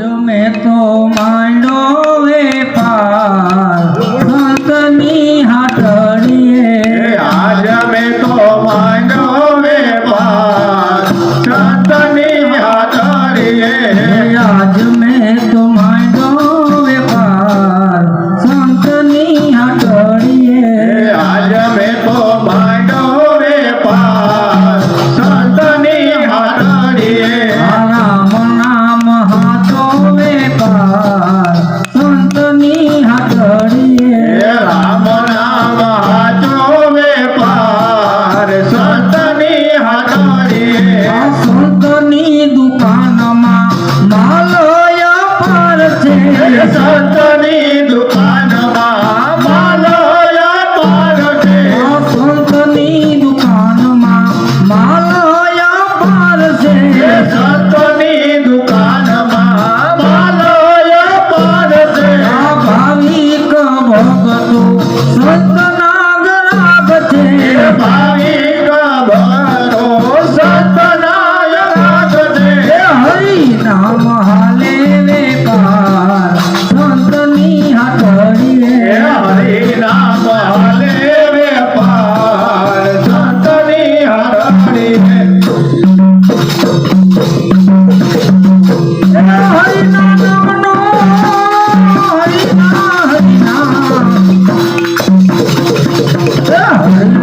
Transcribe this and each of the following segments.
જ મેં તો માંડો વેપાર. નામ હાલે વેપાર સંતની હાથડી રે હરે નામ હાલે રે હરે નામ હરે નામ હરે નામ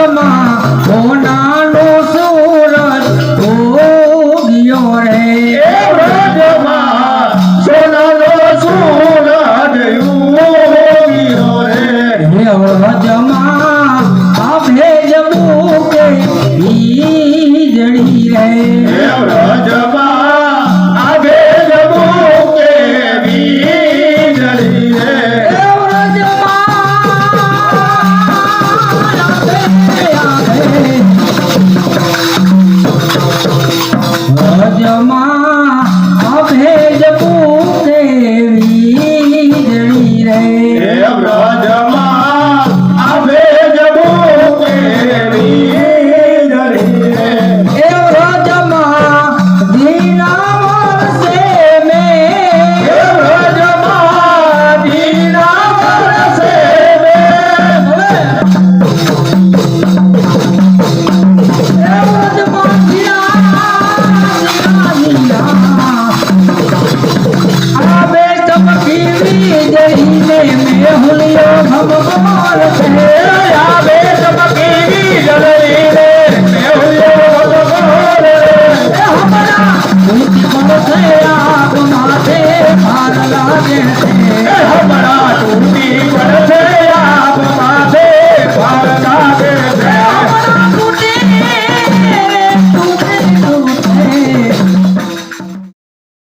Come.